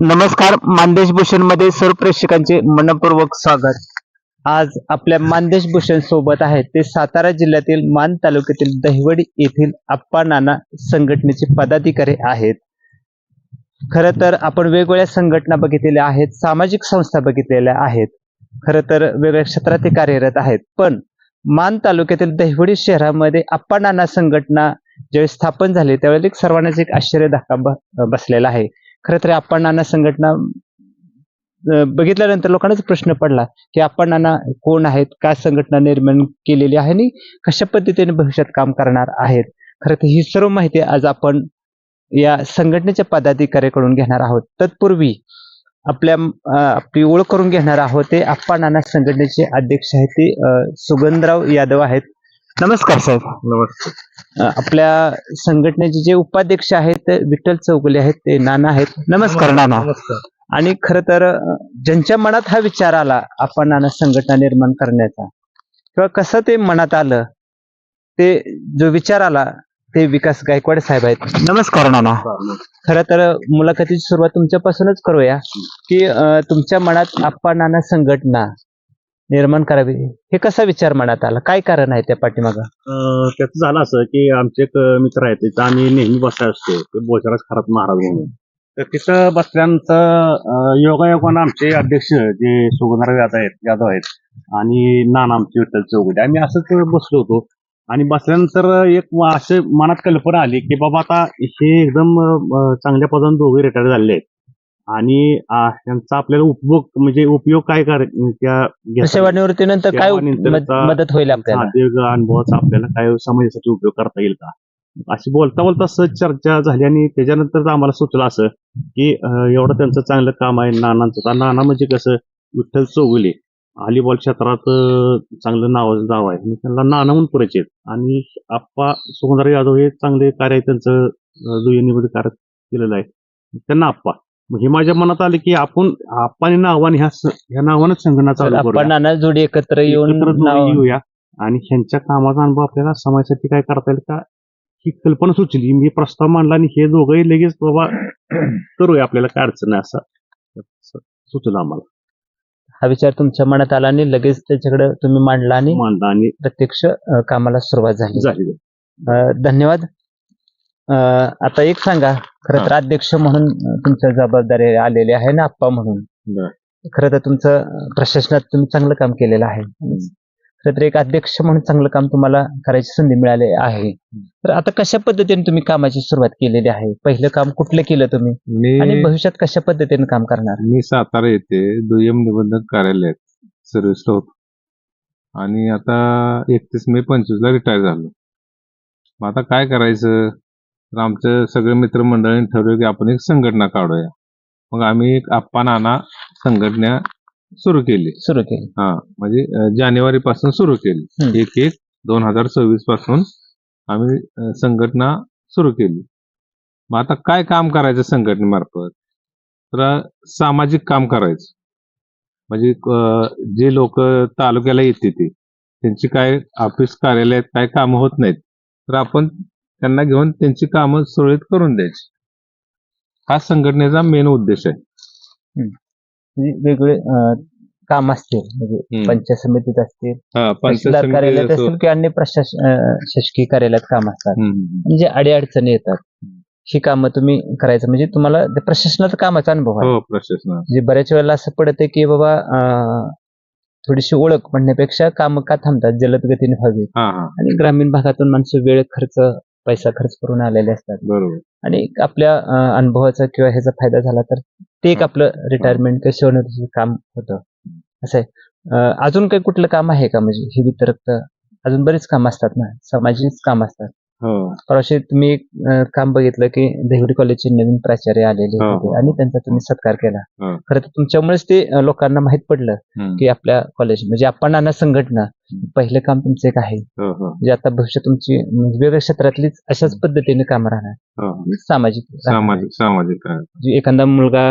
नमस्कार मानदेश भूषणमध्ये सर्व प्रेक्षकांचे मनपूर्वक स्वागत. आज आपल्या मानदेश भूषण सोबत आहेत ते सातारा जिल्ह्यातील मान तालुक्यातील दहिवडी येथील आप्पा नाना संघटनेचे पदाधिकारी आहेत. खर तर आपण वेगवेगळ्या संघटना बघितलेल्या आहेत सामाजिक संस्था बघितलेल्या आहेत. खर तर वेगवेगळ्या क्षेत्रात ते कार्यरत आहेत. पण मान तालुक्यातील दहिवडी शहरामध्ये आप्पा नाना संघटना ज्यावेळी स्थापन झाली त्यावेळी एक सर्वांनाच एक आश्चर्य धक्का बसलेला आहे. खरं तर आपण नाना संघटना बघितल्यानंतर लोकांनाच प्रश्न पडला की आपण नाना कोण आहेत? काय संघटना निर्माण केलेली आहे आणि कशा पद्धतीने भविष्यात काम करणार आहेत? खरं तर ही सर्व माहिती आज आपण या संघटनेच्या पदाधिकाऱ्याकडून घेणार आहोत. तत्पूर्वी आपल्या आपली ओळख करून घेणार आहोत ते आप्पा नाना संघटनेचे अध्यक्ष आहेत ते सुगंधराव यादव आहेत. नमस्कार साहेब नमस्ते अ, आपल्या संघटनेचे जे उपाध्यक्ष आहेत विठ्ठल चौगुले आहेत ते नाना आहेत. नमस्कार नाना. नमस्कार. आणि खर तर अ, ज्यांच्या मनात हा विचार आला आपण नाना संघटना निर्माण करण्याचा किंवा कसं ते मनात आलं ते जो विचार आला ते विकास गायकवाड साहेब आहेत. नमस्कार नाना. खरं तर मुलाखतीची सुरुवात तुमच्यापासूनच करूया की अ, तुमच्या मनात आप्पा नाना संघटना निर्माण करावी हे कसा विचार मनात आला? काय कारण आहे त्या पाठीमाग? अं, त्याचं झालं असं की आमचे एक मित्र आहेत तिथं आम्ही नेहमी बसाय असतो. ते बोचाराज खरात महाराज म्हणून. तर तिथं बसल्यानंतर योगायोगानं आमचे अध्यक्ष जे सुगंधराव यादव आहेत यादव आहेत आणि नाना आमचे विठ्ठल चौघडे आम्ही असंच बसलो होतो. आणि बसल्यानंतर एक असे मनात कल्पना आली की बाबा आता हे एकदम अं, चांगल्या पदाने दोघे रिटायर झालेले आहेत. आणि त्यांचा आपल्याला उपभोग म्हणजे उपयोग काय कर त्या घेता सेवानिवृत्तीनंतर काय मदत होईल आपल्याला? दीर्घ अनुभवाचा आपल्याला काय समाजासाठी उपयोग करता येईल का? अशी बोलता बोलता सहज चर्चा झाली आणि त्याच्यानंतर आम्हाला सुचलं असं की अं, एवढं त्यांचं चांगलं काम आहे नानांचं. तर नाना म्हणजे कसं विठ्ठल चौगुले. व्हॉलीबॉल क्षेत्रात अं, चांगलं नाव नाव आहे. आणि त्यांना नाना म्हणून परिचित आणि आप्पा सुगंधर यादव हे चांगले कार्य आहे त्यांचं अं, दुय्यम कार्य केलेलं आहे. त्यांना आप्पा. मग हे माझ्या मनात आले की आपण आप्पाने नावाने ह्या स- ह्या नावानच संघटना चालू करूया. आपण नाना जोडी एकत्र येऊन एकत्र जोडी नाव- येऊया. आणि ह्यांच्या कामाचा अनुभव आपल्याला समाजासाठी काय करता येईल का ही कल्पना सुचली. मी प्रस्ताव मांडला आणि हे दोघंही लगेच बाबा करूया. आपल्याला काय अडचण नाही असं असं सुचलं आम्हाला. हा विचार तुमच्या मनात आला आणि लगेच त्याच्याकडे तुम्ही मांडला आणि मांडला आणि प्रत्यक्ष अ, कामाला सुरुवात झाली. झाली. अ, धन्यवाद. आता एक सांगा खरं तर अध्यक्ष म्हणून तुमच्या जबाबदारी आलेली आहे ना आप्पा म्हणून. खरं तर तुमचं प्रशासनात तुम्ही चांगलं काम केलेलं आहे. खरं तर एक अध्यक्ष म्हणून चांगलं काम तुम्हाला करायची संधी मिळाली आहे. तर आता कशा पद्धतीने तुम्ही कामाची सुरुवात केलेली आहे? पहिलं काम कुठलं केलं तुम्ही? आणि भविष्यात कशा पद्धतीने काम करणार? मी सातारा येथे दुय्यम निबंधक कार्यालयात सर्व्हिसला होतो आणि आता एकतीस मे पंचवीसला रिटायर झालो. मग आता काय करायचं? तर आमच्या सगळे मित्रमंडळींनी ठरवलं की आपण एक संघटना काढूया. मग आम्ही एक आप्पा नाना संघटना सुरू केली. सुरू केली. हा म्हणजे जानेवारी पासून सुरू केली. एक एक दोन हजार सव्वीसपासून आम्ही अ, संघटना सुरू केली. मग आता काय काम करायचं संघटनेमार्फत तर सामाजिक काम करायचं. म्हणजे अ, जे लोक तालुक्याला येते ते त्यांची काय ऑफिस कार्यालयात काय कामं होत नाहीत तर आपण त्यांना घेऊन त्यांची कामं सुरळीत करून द्यायची. हा संघटनेचा मेन उद्देश आहे. म्हणजे वेगवेगळे अं, काम असतील म्हणजे हम्म. पंचायत समितीत असतील हा, पंचायत तहसीलदार समिती कार्यालयात असो. असतील किंवा अन्य प्रशासन अं, शासकीय कार्यालयात काम असतात. हम्म, हम्म. म्हणजे अडीअडचणी येतात. ही कामं तुम्ही करायचं म्हणजे तुम्हाला ते प्रशासनाचा कामाचा अनुभव आहे. हो प्रशासन म्हणजे बऱ्याच वेळेला असं पडतं की बाबा अं, थोडीशी ओळख म्हणण्यापेक्षा कामं का थांबतात जलद गतीने व्हावी हा हा. आणि ग्रामीण भागातून माणसं वेळ खर्च पैसा खर्च करून आलेले असतात. बरोबर. आणि आपल्या अं, अनुभवाचा किंवा ह्याचा फायदा झाला तर ते एक आपलं रिटायरमेंट किंवा काम होतं. असं आहे. अं, अजून काही कुठलं काम आहे का? म्हणजे हे व्यतिरिक्त अजून बरेच काम असतात ना? सामाजिक काम असतात. परवाशी तुम्ही एक अं, काम बघितलं की देवडी कॉलेजचे नवीन प्राचार्य आलेले हो, होते हो. आणि त्यांचा तुम्ही सत्कार केला. हो. खरं तर तुमच्यामुळेच ते अं, लोकांना माहीत पडलं. की आपल्या कॉलेज म्हणजे आपण नाना संघटना पहिलं काम तुमचं एक आहे. हो हो. म्हणजे आता भविष्यात तुमची म्हणजे वेगवेगळ्या क्षेत्रातलीच अशाच पद्धतीने कामं राहणार. हो सामाजिक राहणार. सामाजिक सामाजिक काय जे एखादा मुलगा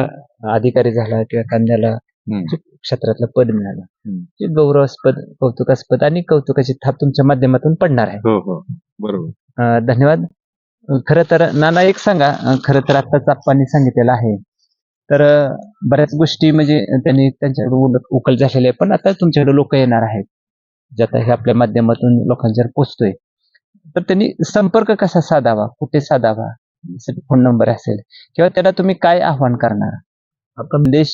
अधिकारी झाला किंवा एखाद्याला हम्म. क्षेत्रातलं पद मिळालं. हम्म. ते गौरवास्पद कौतुकास्पद आणि कौतुकाची थाप तुमच्या माध्यमातून पडणार आहे. हो हो. बरोबर. धन्यवाद. खरं तर नाना एक सांगा. खरं तर आत्ताच आप्पांनी सांगितलेलं आहे. तर बऱ्याच गोष्टी म्हणजे त्यांनी त्यांच्याकडे उकल झालेले पण आता तुमच्याकडे लोक येणार आहेत. जे आता हे आपल्या माध्यमातून लोकांच्यावर पोचतोय. तर त्यांनी संपर्क कसा साधावा? कुठे साधावा? फोन नंबर असेल. किंवा त्याला तुम्ही काय आव्हान करणार? आता मंदेश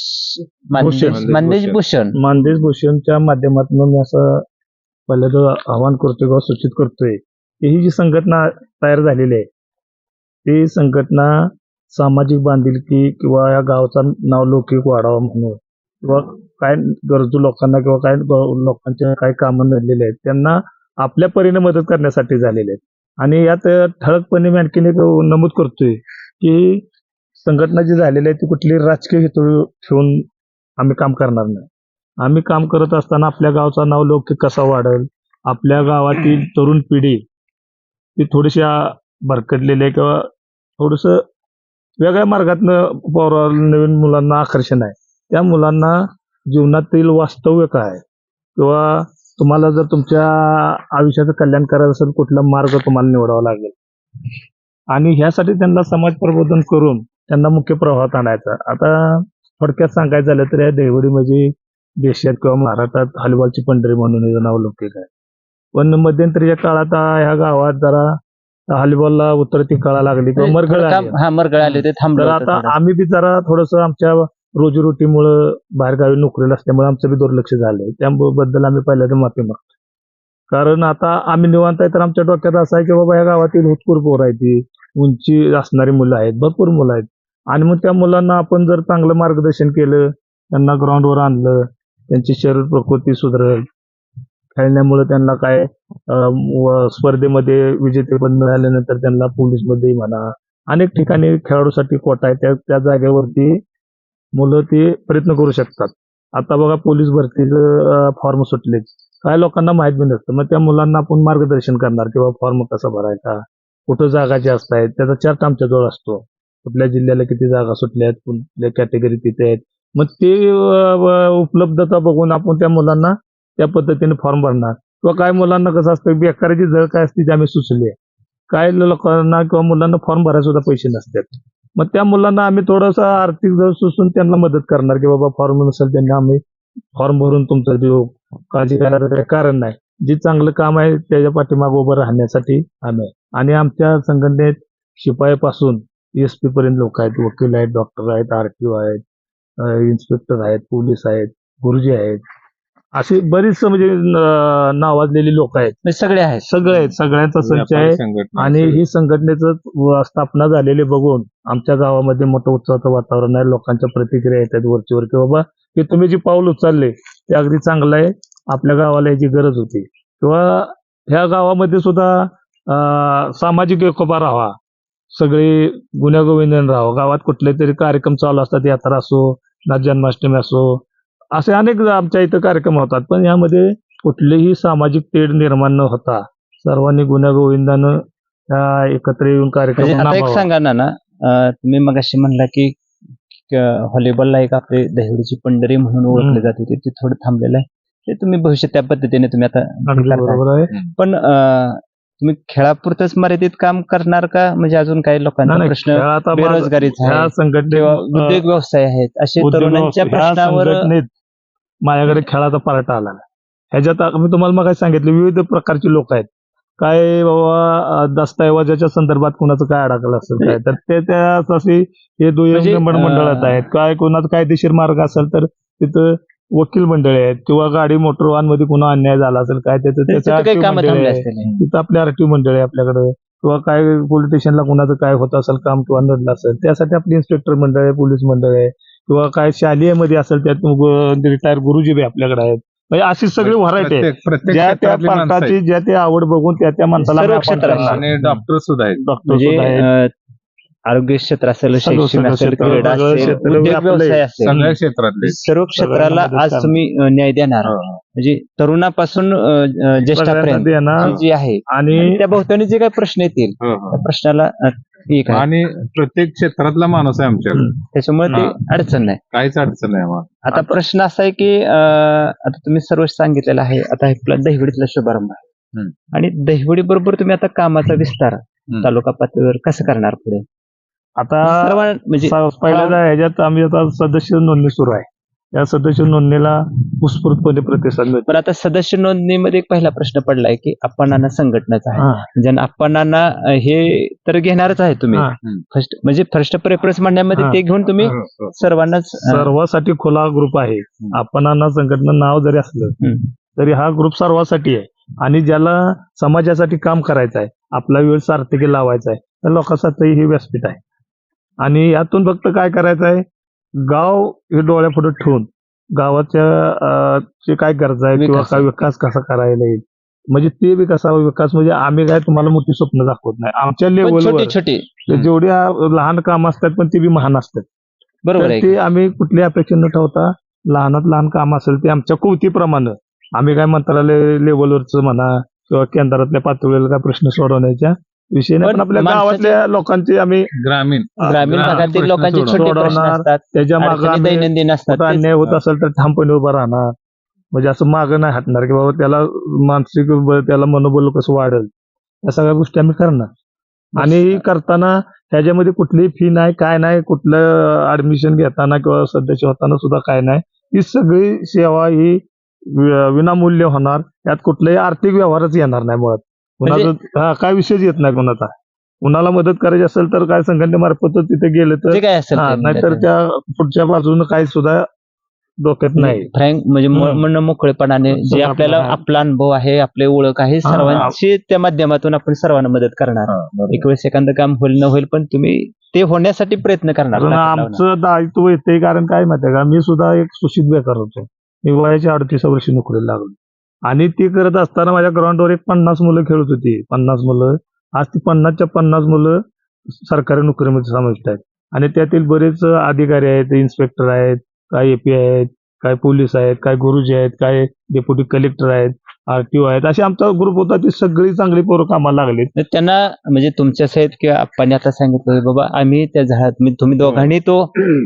भूषण. मानदेश भूषणच्या माध्यमातून मी असं पहिल्यांदा आवाहन करतोय किंवा सूचित करतोय. ही जी संघटना तयार झालेली आहे ती संघटना सामाजिक बांधिलकी किंवा या गावचा नावलौकिक वाढावा म्हणून किंवा काय गरजू लोकांना किंवा काय लोकांच्या लोकांचे काय कामं नडलेले आहेत त्यांना आपल्या परीने मदत करण्यासाठी झालेले आहेत. आणि यात ठळकपणे मी आणखीन एक नमूद करतोय की संघटना जी झालेली आहे ती कुठली राजकीय हेतू ठेवून आम्ही काम करणार नाही. आम्ही काम करत असताना आपल्या गावचा नाव लौकिक कसा वाढेल आपल्या गावातील तरुण पिढी ती थोडीशी भरकटलेली आहे किंवा थोडस वेगळ्या मार्गातनं पौरा नवीन मुलांना आकर्षण आहे. त्या मुलांना जीवनातील वास्तव्य काय किंवा तुम्हाला जर तुमच्या आयुष्याचं कल्याण करायचं असेल कुठला मार्ग तुम्हाला निवडावा लागेल? आणि ह्यासाठी त्यांना समाज प्रबोधन करून त्यांना मुख्य प्रवाहात आणायचा. आता थोडक्यात सांगायचं झालं तर या देवडी म्हणजे देशात किंवा महाराष्ट्रात हलवालची पंढरी म्हणून हे नाव आहे. पण मध्यंतरीच्या काळात ह्या गावात जरा हलवाला उतरती कळा लागली किंवा मरगळ आली. हा मरगळ आले ते थांबलं तर आता. आम्ही बी जरा थोडस आमच्या रोजीरोटीमुळं बाहेरगावी नोकरीला असल्यामुळे आमचं बी दुर्लक्ष झालंय त्याबद्दल आम्ही पहिल्यांदा माफी मागतो कारण आता आम्ही निवांत आहे तर आमच्या डोक्यात असं आहे की बाबा या गावातील हुतपूर पोर आहे ती उंची असणारी मुलं आहेत भरपूर मुलं आहेत आणि मग त्या मुलांना आपण जर चांगलं मार्गदर्शन केलं त्यांना ग्राउंडवर आणलं त्यांची शरीर प्रकृती सुधारेल खेळण्यामुळे त्यांना काय व स्पर्धेमध्ये विजेतेपद मिळाल्यानंतर त्यांना पोलीसमध्ये म्हणा अनेक ठिकाणी खेळाडूसाठी कोटा आहे. त्या त्या जागेवरती मुलं ते प्रयत्न करू शकतात. आता बघा पोलीस भरतीचं फॉर्म सुटले काय लोकांना माहीत बी नसतं. मग त्या मुलांना आपण मार्गदर्शन करणार किंवा फॉर्म कसा भरायचा कुठं जागा जास्त आहेत त्याचा चार्ट आमच्याजवळ असतो. कुठल्या जिल्ह्याला किती जागा सुटल्या आहेत कुठल्या कॅटेगरी तिथे आहेत. मग ते उपलब्धता बघून आपण त्या मुलांना त्या पद्धतीने फॉर्म भरणार. किंवा काय मुलांना कसं असतं बेकाराची जळ काय असते ते आम्ही सुचली. आहे काय लोकांना किंवा मुलांना फॉर्म भरायला सुद्धा पैसे नसतात. मग त्या मुलांना आम्ही थोडंसं आर्थिक जर सुचून त्यांना मदत करणार की बाबा फॉर्म नसेल त्यांना आम्ही फॉर्म भरून तुमचं देऊ. काळजी करायचं काही कारण नाही. जे चांगलं काम आहे त्याच्या पाठीमाग उभं राहण्यासाठी आम्ही. आहे. आणि आमच्या संघटनेत शिपायापासून एस पी पर्यंत लोक आहेत वकील आहेत डॉक्टर आहेत आर टी ओ आहेत इन्स्पेक्टर आहेत पोलीस आहेत गुरुजी आहेत. अशी बरीच म्हणजे न- नावाजलेली लोक आहेत. म्हणजे सगळे आहेत. सगळे आहेत. सगळ्यांचा संच आहे. आणि. ही संघटनेचं व- स्थापना झालेली बघून आमच्या गावामध्ये मोठं उत्साहाचं वातावरण आहे. लोकांच्या प्रतिक्रिया येतात वरचीवर की बाबा की तुम्ही जे पाऊल उचलले ते अगदी चांगलं आहे. आपल्या गावाला याची गरज होती. किंवा ह्या गावामध्ये सुद्धा अं, सामाजिक एकोपा राहावा. सगळे गुन्ह्यागोविंदन राहावं. गावात कुठले तरी कार्यक्रम चालू असतात. यात्रा असो नाथ जन्माष्टमी असो असे अनेक आमच्या इथं कार्यक्रम होतात पण यामध्ये कुठलेही सामाजिक तेढ निर्माण न होता सर्वांनी गुन्ह्यागोविंदानं त्या एकत्र येऊन कार्यक्रम म्हणजे आता एक. सांगा ना ना तुम्ही मग अशी म्हणला की व्हॉलीबॉलला एक आपले दहिवडीची पंढरी म्हणून ओळखले. जात होते ते थोडं थांबलेलं आहे ते तुम्ही भविष्यात त्या पद्धतीने तुम्ही आता अगदी. बरोबर आहे पण अं, तुम्ही खेळापुरतच मर्यादित काम करणार का म्हणजे अजून काही नाही, प्रश्न बेरोजगारीचा ह्या आहे संघटनेत किंवा अं, उद्योग व्यवसाय आहेत असे उद्योग तरुणांच्या ह्या प्रश्नावर संघटनेत माझ्याकडे खेळाचा पार्ट आला ह्याच्यात मी तुम्हाला मग सांगितलं विविध प्रकारची लोक आहेत. काय बाबा दस्तऐवजाच्या संदर्भात कुणाचं काय अडकलं असेल काय? तर ते त्यासाठी हे दुय्यम म्हणजे, मंडळात आहेत. काय कोणाचा कायदेशीर मार्ग असेल तर तिथं वकील मंडळी आहेत किंवा गाडी मोटर वाहनमध्ये कुणा अन्याय झाला असेल काय त्याचं तिथे आपल्या आरटीओ मंडळ आहे आपल्याकडे. किंवा काय पोलीस स्टेशनला कुणाचं काय होत असेल काम किंवा नडलं असेल त्यासाठी आपली इन्स्पेक्टर मंडळ आहे पोलीस मंडळ आहे. किंवा काय शालेयमध्ये असेल त्यात रिटायर गुरुजी बी आपल्याकडे आहेत. म्हणजे अशी सगळी व्हरायटी आहे. ज्या त्या. पार्टाची ज्या त्या आवड बघून त्या त्या माणसाला डॉक्टर सुद्धा आहेत. डॉक्टर म्हणजे सुद्धा आहेत. आरोग्य क्षेत्र असेल सगळं असेल क्षेत्र, क्रीडा असेल सर्व क्षेत्राला आज तुम्ही न्याय देणार. हो. म्हणजे तरुणापासून ज्येष्ठापर्यंत जी आहे. आणि त्या भोवतानी जे काही प्रश्न येतील. हो, हो. त्या प्रश्नाला ठीक आहे. आणि प्रत्येक क्षेत्रातला माणूस आहे आमच्याकडे. त्याच्यामुळे ते हा. अडचण नाही. काहीच अडचण नाही आम्हाला. आता प्रश्न असा आहे की अं, आता तुम्ही सर्व सांगितलेलं आहे आता हे आपला दहिवडीतला शुभारंभ आहे. हम्म. आणि दहिवडी बरोबर तुम्ही आता कामाचा विस्तार. तालुका पातळीवर कसं करणार पुढे? आता सर्व म्हणजे स- पहिल्यांदा ह्याच्यात आम्ही आता सदस्य नोंदणी सुरू आहे. या सदस्य नोंदणीला उत्स्फूर्तपणे प्रतिसाद मिळतो पण आता सदस्य नोंदणीमध्ये एक पहिला प्रश्न पडलाय की अप्पानाना संघटनाचा आहे हा. म्हणजे अप्पानाना हे तर घेणारच आहे तुम्ही हा. फर्स्ट म्हणजे फर्स्ट प्रेफरन्स म्हणण्यामध्ये हा. ते घेऊन तुम्ही सर्वांनाच अं, सर्वांसाठी खुला ग्रुप आहे आपण अण्णा संघटना नाव जरी असलं हम्म. तरी हा ग्रुप सर्वांसाठी आहे आणि ज्याला समाजासाठी काम करायचं आहे आपला वेळ सार्थकी लावायचा आहे त्या लोकांसाठी हे व्यासपीठ आहे आणि यातून फक्त काय करायचं आहे गाव हे डोळ्यापुढे ठेवून गावाच्या जे काय गरजा आहे किंवा विकास. काय विकास कसा करायला येईल? म्हणजे ते बी कसा विकास म्हणजे आम्ही काय तुम्हाला मोठी स्वप्न दाखवत नाही. आमच्या लेवलवर छोटी छोटी. जेवढी आ- लहान काम असतात पण ते बी महान असतात. बरोबर ते आम्ही कुठली अपेक्षा न ठेवता लहानात लहान काम असेल ते आमच्या कृतीप्रमाणे. आम्ही काय मंत्रालय लेवलवरच म्हणा किंवा केंद्रातल्या पातळीवर काय प्रश्न सोडवण्याच्या विषय नाही पण पण आपल्या गावातल्या लोकांची आम्ही ग्रामीण ग्रामीण ग्राम भागातील प्रश्न लोकांचे सोडवणार. छोटे प्रश्न सोडवणार. असतात. त्याच्यामागे अडचणी आम्ही दैनंदिन असतात. कुठं. अन्याय होत असेल तर ठामपणे उभं राहणार. म्हणजे असं मागं नाही हटणार की बाबा त्याला मानसिक ब- त्याला मनोबल कसं वाढेल. या सगळ्या गोष्टी आम्ही करणार. आणि करताना ह्याच्यामध्ये कुठलीही फी नाही काय नाही कुठलं ऍडमिशन घेताना किंवा सदस्य होताना सुद्धा काय नाही. ही सगळी सेवा ही वि- विनामूल्य होणार. यात कुठलाही आर्थिक व्यवहारच येणार नाही मुळात. कुणाचं हा, काय विषयच येत नाही कुणाचा. कुणाला मदत करायची असेल तर काय संघटनेमार्फत तिथे गेले तर जे काय असेल हा, ते नाहीतर त्या पुढच्या बाजूने काही सुद्धा डोक्यात नाही फ्रँक म्हणजे म- हम्म. मन मोकळेपणाने जे आपल्याला आपलं- आपला अनुभव आहे आपले ओळख आहे हा, सर्वांची त्या माध्यमातून आपण सर्वांना मदत करणार. एक वेळेस एखादं काम होईल न होईल पण तुम्ही ते होण्यासाठी प्रयत्न करणार कारण ताकद लावणार. आमचं दायित्व येते कारण काय माहितीये का? मी सुद्धा एक सुशित बेकार होतो. मी वयाच्या अडतीस वर्षी नोकरीला लागलो. आणि ती करत असताना माझ्या ग्राउंडवर एक पन्नास मुलं खेळत होती. पन्नास मुलं. आज ती पन्नासच्या पन्नास मुलं सरकारी नोकरीमध्ये समाविष्ट आहेत. आणि त्यातील बरेच अधिकारी आहेत इन्स्पेक्टर आहेत काय एपी आहेत काय पोलीस आहेत काय गुरुजी आहेत काय डेप्युटी कलेक्टर आहेत. आरटीओ आहेत. असे आमचा ग्रुप होता ती सगळी चांगली पोरं कामाला लागली तर त्यांना म्हणजे तुमच्या सहित किंवा आपण आता सांगितलं बाबा आम्ही त्या झाडात मी- तुम्ही दोघांनी तो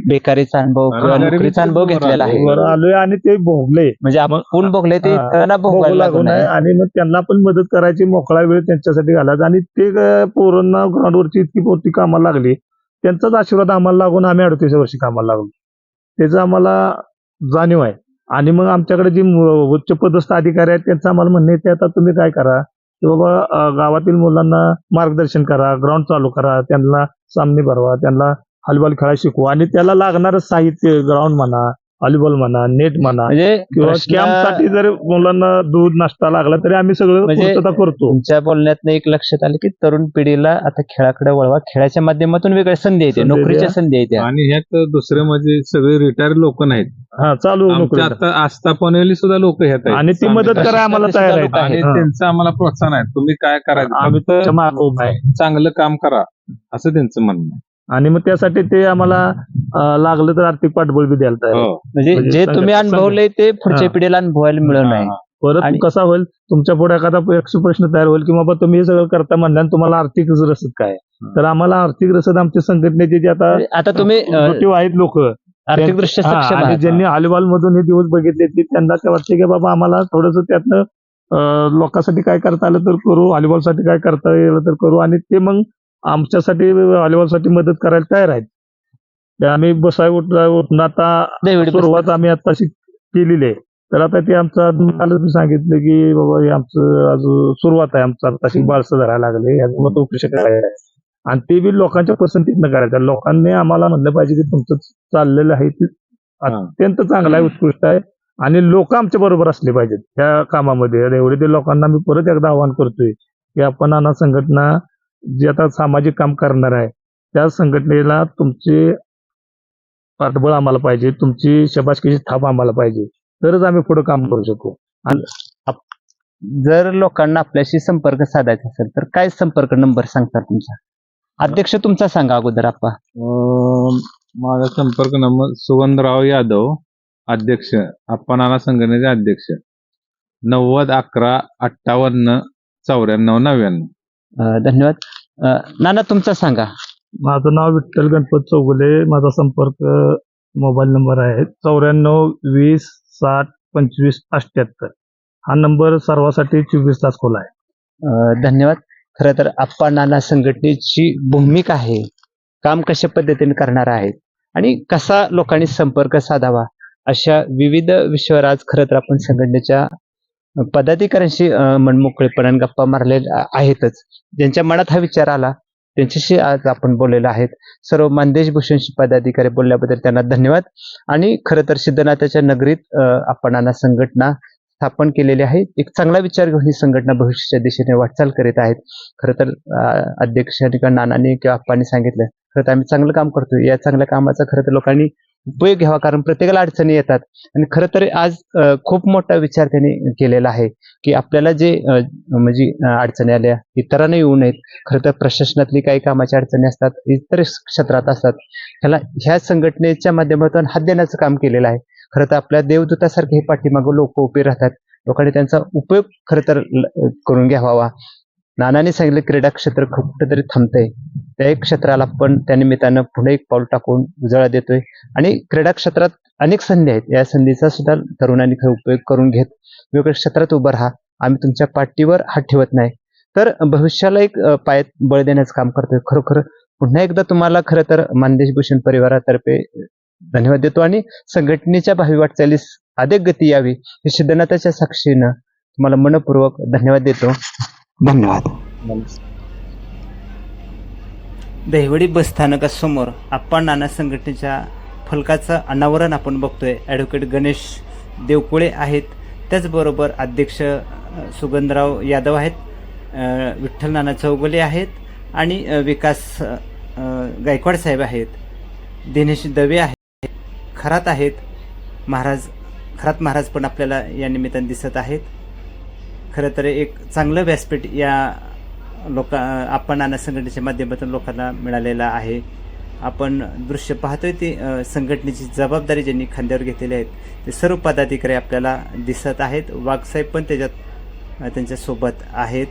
बेकारीचा अनुभव किंवा आणि नोकरीचा अनुभव घेतलेला आहे. वर वर आलोय आणि ते भोगले. म्हणजे आपण भोगले ते हा. त्यांना भोगू भोगायला लागू लागू नये. नये आणि मग त्यांना पण मदत करायची मोकळा वेळ त्यांच्यासाठी घालायचा आणि ते पोरांना ग्राउंडवरची इतकी पोरती कामाला लागली. त्यांचाच आशीर्वाद आम्हाला लागून आम्ही अडतीस वर्षी कामाला लागलो. त्याचं आम्हाला जाणीव आहे. आणि मग आमच्याकडे जी उच्चपदस्थ अधिकारी आहेत त्यांचं आम्हाला म्हणणं ते आता तुम्ही काय करा की बाबा गावातील मुलांना मार्गदर्शन करा ग्राउंड चालू करा त्यांना सामने भरवा त्यांना हॉलीबॉल खेळायला शिकवा आणि त्याला लागणारं साहित्य ग्राउंड म्हणा हॉलीबॉल म्हणा नेट म्हणा म्हणजे किंवा प्रश्न- कॅम्पसाठी जर मुलांना दूध नाश्ता लागला तरी आम्ही सगळं म्हणजे- पूर्तता करतो. तुमच्या बोलण्यात एक लक्षात आलं की तरुण पिढीला आता खेळाकडे वळवा. खेळाच्या माध्यमातून वेगळ्या संधी येते संधी नोकरीच्या द्या. संधी येते आणि ह्यात दुसरे म्हणजे सगळे रिटायर लोक नाहीत. हा चालू आमच्या नोकरी आता आस्थापनेली सुद्धा लोक ह्यात आहेत. आणि ती मदत करायला आम्हाला तयार सुद्धा आहेत? लोकं आणि हा. त्यांचं आम्हाला प्रोत्साहन आहे. तुम्ही काय करायचं? आम्ही फक्त तुमच्या मागे उभा आहे. चांगलं काम करा असं त्यांचं म्हणणं आहे. आणि मग त्यासाठी ते आम्हाला लागलं तर आर्थिक पाठबळ बी द्यायला तयार आहे. हो. म्हणजे म्हणजे जे तुम्ही अनुभवले ते पुढच्या हा. पिढीला अनुभवायला मिळत नाही हा. परत आणि- कसा होईल तुमच्यापुढे एखादा प्रश्न तयार होईल की बाबा तुम्ही हे सगळं करता म्हणल्यानं तुम्हाला आर्थिक रसद काय? तर आम्हाला आर्थिक रसद आमच्या संघटनेचे जे आता आता तुम्ही मोटिव्ह आहेत लोक आर्थिक दृष्ट्या सक्षम आणि आहात ज्यांनी हॉलीबॉल मधून हे दिवस बघितले ते त्यांना ते वाटते की बाबा आम्हाला थोडस त्यातनं अं, लोकांसाठी काय करता आलं तर करू व्हॉलीबॉलसाठी काय करता येईल तर करू आणि ते मग आमच्यासाठी व्हॉलीबॉलसाठी मदत करायला तयार आहेत. ते आम्ही बसाय उठून आता सुरुवात आम्ही आताशी केलेली आहे. तर आता ते आमचं कालच मी सांगितलं की बाबा हे आमचं अजून सुरुवात आहे. आमचं आताशी बाळसं धरायला लागले. याचं उपयोग करायला आहे. आणि ते बी लोकांच्या पसंतीनं करायचं. लोकांनी आम्हाला म्हणलं पाहिजे की तुमचं चाललेलं आहे ते अत्यंत चांगलं आहे उत्कृष्ट आहे. आणि लोक आमच्या बरोबर असले पाहिजेत. त्या कामामध्ये. एवढे ते लोकांना मी परत एकदा आवाहन करतोय की आपण अना संघटना जी आता सामाजिक काम करणार आहे त्या संघटनेला तुमचे पाठबळ आम्हाला पाहिजे तुमची शबासकीची थाप आम्हाला पाहिजे तरच आम्ही पुढे काम करू शकू. जर लोकांना आपल्याशी संपर्क साधायचा असेल तर काय संपर्क नंबर सांगता तुमचा? अध्यक्ष तुमचा सांगा अगोदर आपा अं, माझा संपर्क नंबर सुगंधराव यादव अध्यक्ष नाना संघटनेचे अध्यक्ष. नव्वद अकरा अठ्ठावन्न चौऱ्याण्णव नव्याण्णव. धन्यवाद. नाना तुमचा सांगा. माझं नाव विठ्ठल गणपत चौगुले. माझा संपर्क मोबाईल नंबर आहे चौऱ्याण्णव वीस साठ पंचवीस अठ्ठ्याहत्तर हा नंबर सर्वांसाठी चोवीस तास खुला आहे. धन्यवाद. खरं तर आप्पा नाना संघटनेची भूमिका आहे. काम कशा पद्धतीने करणार आहेत आणि कसा लोकांनी संपर्क साधावा अशा विविध विषयावर आज खरं तर आपण संघटनेच्या पदाधिकाऱ्यांशी मनमोकळेपणाने गप्पा मारले आहेतच. ज्यांच्या मनात हा विचार आला त्यांच्याशी आज आपण बोललेलो आहेत. सर्व मानदेश भूषणशी पदाधिकारी बोलल्याबद्दल त्यांना धन्यवाद. आणि खरं तर सिद्धनाथाच्या नगरीत आपण संघटना स्थापन केलेली आहे. एक चांगला विचार घेऊन ही संघटना भविष्याच्या दिशेने वाटचाल करीत आहेत. खरं तर अध्यक्ष अध्यक्षांनी किंवा नानांनी किंवा आप्पांनी सांगितलं खरं तर आम्ही चांगलं काम करतोय. या चांगल्या कामाचा खरं तर लोकांनी उपयोग घ्यावा कारण प्रत्येकाला अडचणी येतात. आणि खरं तर आज खूप मोठा विचार त्यांनी केलेला आहे की आपल्याला जे म्हणजे अडचणी आल्या इतरांना येऊ नयेत. खरं तर प्रशासनातली काही कामाच्या अडचणी असतात इतर क्षेत्रात असतात. ह्याला ह्या संघटनेच्या माध्यमातून हात देण्याचं काम केलेलं आहे. खरं तर आपल्या देवदूतासारखे हे पाठीमागं लोक उभे राहतात. लोकांनी त्यांचा उपयोग खरं तर करून घ्यावा नानाने सांगितलं क्रीडा क्षेत्र कुठेतरी थांबतंय. त्या क्षेत्राला पण त्या निमित्तानं पुढे एक पाऊल टाकून उजाळा देतोय. आणि क्रीडा क्षेत्रात अनेक संधी आहेत. या संधीचा सुद्धा तरुणांनी खरं उपयोग करून घेत. वेगवेगळ्या क्षेत्रात उभं राहा. आम्ही तुमच्या पाठीवर हात ठेवत नाही. तर भविष्याला एक पायात बळ देण्याचं काम करतोय. खरोखर पुन्हा एकदा तुम्हाला खरं तर मानदेश भूषण परिवारातर्फे धन्यवाद देतो. आणि संघटनेच्या भावी वाटचालीस अधिक गती यावी हे सिद्धनाथाच्या साक्षीनं तुम्हाला मनपूर्वक धन्यवाद देतो. धन्यवाद. दहिवडी बस स्थानकासमोर आपण नाना संघटनेच्या फलकाचं अनावरण आपण बघतोय. ॲडव्होकेट गणेश देवकुळे आहेत. त्याचबरोबर अध्यक्ष सुगंधराव यादव आहेत. विठ्ठल नाना चौगुले आहेत आणि विकास गायकवाड साहेब आहेत. दिनेश दवे आहेत. खरात आहेत. महाराज खरात महाराज पण आपल्याला या निमित्ताने दिसत आहेत. खरं तर एक चांगलं व्यासपीठ या लोका आपण नाना संघटनेच्या माध्यमातून लोकांना मिळालेला आहे. आपण दृश्य पाहतोय ती संघटनेची जबाबदारी ज्यांनी खांद्यावर घेतलेली आहेत ते सर्व पदाधिकारी आपल्याला दिसत आहेत. वाघसाहेब पण त्याच्यात त्यांच्यासोबत आहेत.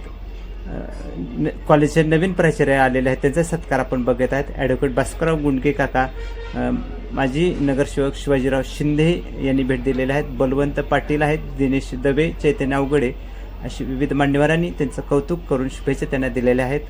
न- कॉलेजचे नवीन प्राचार्य आलेले आहेत त्यांचा सत्कार आपण बघत आहेत. ॲडव्होकेट भास्करराव गुंडके काका माजी नगरसेवक शिवाजीराव शिंदे यांनी भेट दिलेले आहेत. बलवंत पाटील आहेत दिनेश दवे चैतन्य अवगडे अशी विविध मान्यवरांनी त्यांचं कौतुक करून शुभेच्छा त्यांना दिलेल्या आहेत.